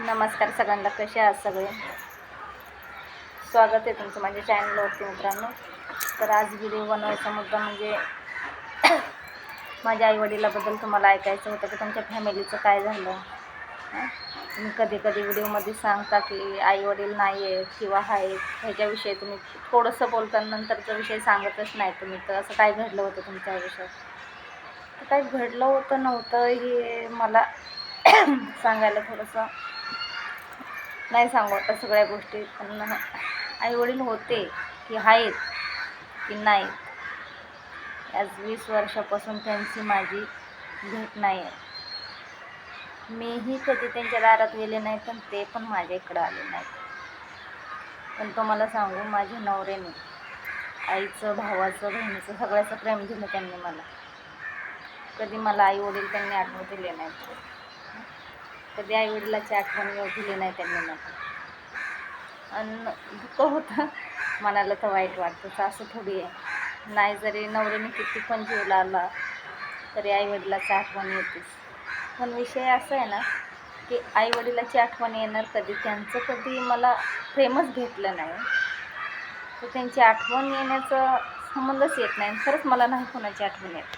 नमस्कार सगळ्यांना कसे आहात सगळे? स्वागत आहे तुमचं माझ्या चॅनलवरती मित्रांनो. तर आज व्हिडिओ बनवायचा मुद्दा म्हणजे माझ्या आईवडिलाबद्दल तुम्हाला ऐकायचं होतं की तुमच्या फॅमिलीचं काय झालं? तुम्ही कधी कधी व्हिडिओमध्ये सांगता की आईवडील नाही आहेत किंवा आहेत. ह्याच्याविषयी तुम्ही थोडंसं बोलता नंतरचा विषय सांगतच नाही तुम्ही. तर असं काय घडलं होतं तुमच्या आयुष्यात? तर काय घडलं होतं नव्हतं हे मला सांगायला थोडंसं नाही सांगू आता सगळ्या गोष्टी पण आईवडील होते की आहेत की नाही आज वीस वर्षापासून त्यांची माझी भेट नाही आहे. मीही कधी त्यांच्या दारात गेले नाही पण ते पण माझ्या इकडं आले नाहीत. पण तुम्हाला सांगू माझ्या नवऱ्याने आईचं भावाचं बहिणीचं सगळ्याचं प्रेम दिलं त्यांनी मला. कधी मला आई वडील त्यांनी आठवण दिले नाहीत. कधी आई वडिलाची आठवण येऊ दिली नाही त्यांनी मला. आणि दुःख होतं. मनाला तर वाईट वाटतं. तर असं थोडी आहे. नाही जरी नवऱ्याने किती पण जीव लावला तरी आई वडिलाची आठवण येतेच. पण विषय असा आहे ना की आई वडिलाची आठवण येणार कधी? त्यांचं कधी मला प्रेमच भेटलं नाही. तर त्यांची आठवण येण्याचा संबंधच येत नाही. खरंच मला नाही कोणाची आठवण येत.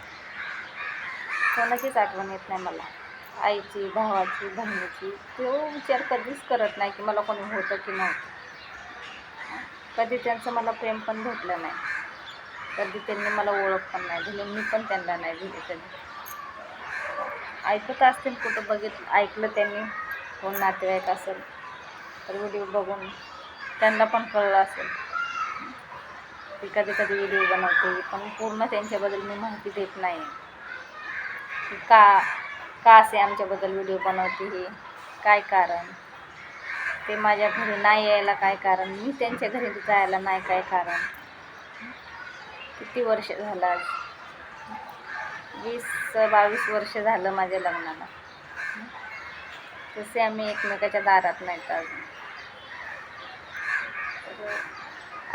कोणाचीच आठवण येत नाही मला. आईची भावाची बहिणीची तो विचार कधीच करत नाही की मला कोणी होतं की नव्हतं. कधी त्यांचं मला प्रेम पण भेटलं नाही. कधी त्यांनी मला ओळख पण नाही दिली मी पण त्यांना नाही दिली कधी. ऐकत असतील कुठं बघित ऐकलं त्यांनी कोण नातेवाईक असेल तर व्हिडिओ बघून त्यांना पण कळलं असेल. ती कधी कधी व्हिडिओ बनवते पण पूर्ण त्यांच्याबद्दल मी माहिती देत नाही. का का असे आमच्याबद्दल व्हिडिओ बनवते हे? काय कारण? ते माझ्या घरी नाही यायला काय कारण? मी त्यांच्या घरी जायला नाही काय कारण? किती वर्ष झालं आज? वीस बावीस वर्ष झालं माझ्या लग्नाला. तसे आम्ही एकमेकाच्या दारात नाहीत अजून.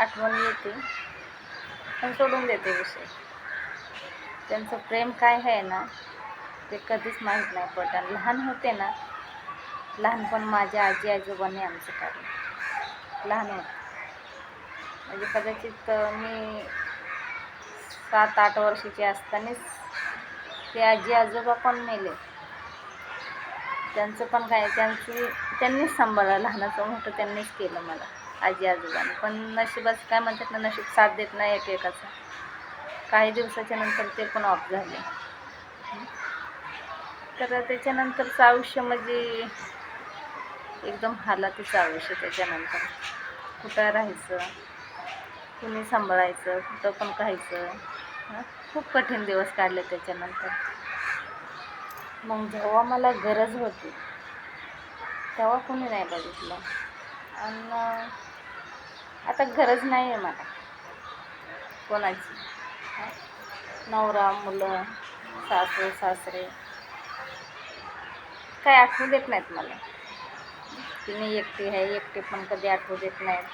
आठवण येते. पण सोडून देते विषय. त्यांचं प्रेम काय आहे ना ते कधीच माहीत नाही पडलं लहान होते ना लहानपण माझ्या आजी आजोबांनी आमचं काढलं. लहान होते. म्हणजे कदाचित मी सात आठ वर्षाची असतानाच ते आजी आजोबा पण मेले. त्यांचं पण काय त्यांची त्यांनीच सांभाळलं. लहानाचं मोठं त्यांनीच केलं मला आजी आजोबांनी. पण नशिबाचं काय म्हणतात ना नशीब साथ देत नाही एकेकाचं. काही दिवसाच्या नंतर ते पण ऑफ झाले. तर त्याच्यानंतरचं आयुष्य म्हणजे एकदम हालातीचं आयुष्य त्याच्यानंतर. कुठं राहायचं कुणी सांभाळायचं कुठं पण खायचं. खूप कठीण दिवस काढले त्याच्यानंतर. मग जेव्हा मला गरज होती तेव्हा कोणी नाही बघितलं. आणि आता गरज नाही आहे मला. कोणाची? नवरा मुलं सासू सासरे. काय आठवू देत नाहीत मला. की मी एकटी आहे एकटी पण कधी आठवू देत नाहीत.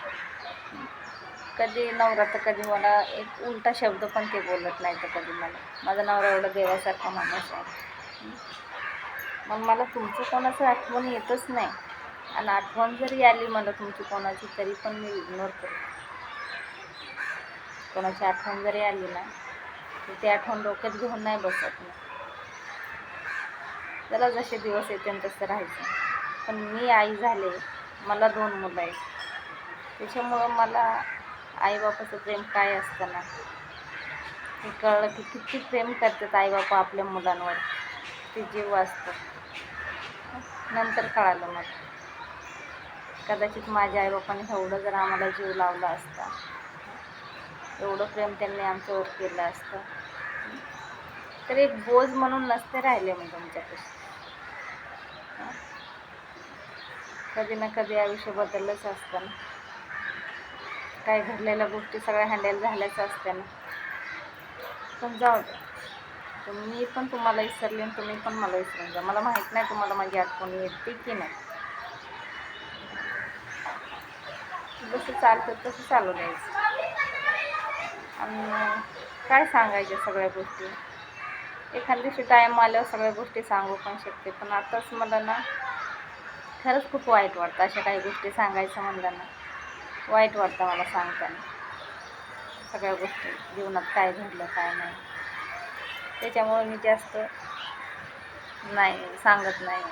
कधी नवरा तर कधी मला एक उलटा शब्द पण ते बोलत नाही तर कधी मला. माझा नवरा एवढा देवासारखा माणूस आहे. मग मला तुमचं कोणाचं आठवण येतच नाही. आणि आठवण जरी आली मला तुमची कोणाची तरी पण मी इग्नोर करते. कोणाची आठवण जरी आली ना तर ती आठवण डोक्यात घेऊन नाही बसत नाही त्याला जसे दिवस येते तसं राहायचं. पण मी आई झाले मला दोन मुलं आहेत. त्याच्यामुळं मला आईबापाचं प्रेम काय असतं ना? हे कळलं की किती प्रेम करतात आईबापा आपल्या मुलांवर. ते जीव असतं नंतर कळालं मग. कदाचित माझ्या आईबापाने एवढं जर आम्हाला जीव लावला असता एवढं प्रेम त्यांनी आमच्यावर केलं असतं. तर एक बोज म्हणून नसते राहिले मग तुमच्यापाशी. कधी ना कधी आयुष्य बदललंच असतं ना. काय घडलेल्या गोष्टी सगळ्या हँडल झाल्याच असत्या ना. पण जाऊ दे. मी पण तुम्हाला विसरले आणि तुम्ही पण मला विसरून जा. मला माहीत नाही तुम्हाला माझी आठवण येते की नाही. जसं चालतं तसं चालू द्यायचं आणि काय सांगायच्या सगळ्या गोष्टी? एखाद दिवशी टाईम आल्यावर सगळ्या गोष्टी सांगू पण शकते. पण आताच मला ना खरंच खूप वाईट वाटतं अशा काही गोष्टी सांगायचं म्हणलं ना. वाईट वाटतं मला सांगताना. सगळ्या गोष्टी जीवनात काय घडलं काय नाही. त्याच्यामुळे मी जास्त नाही सांगत नाही.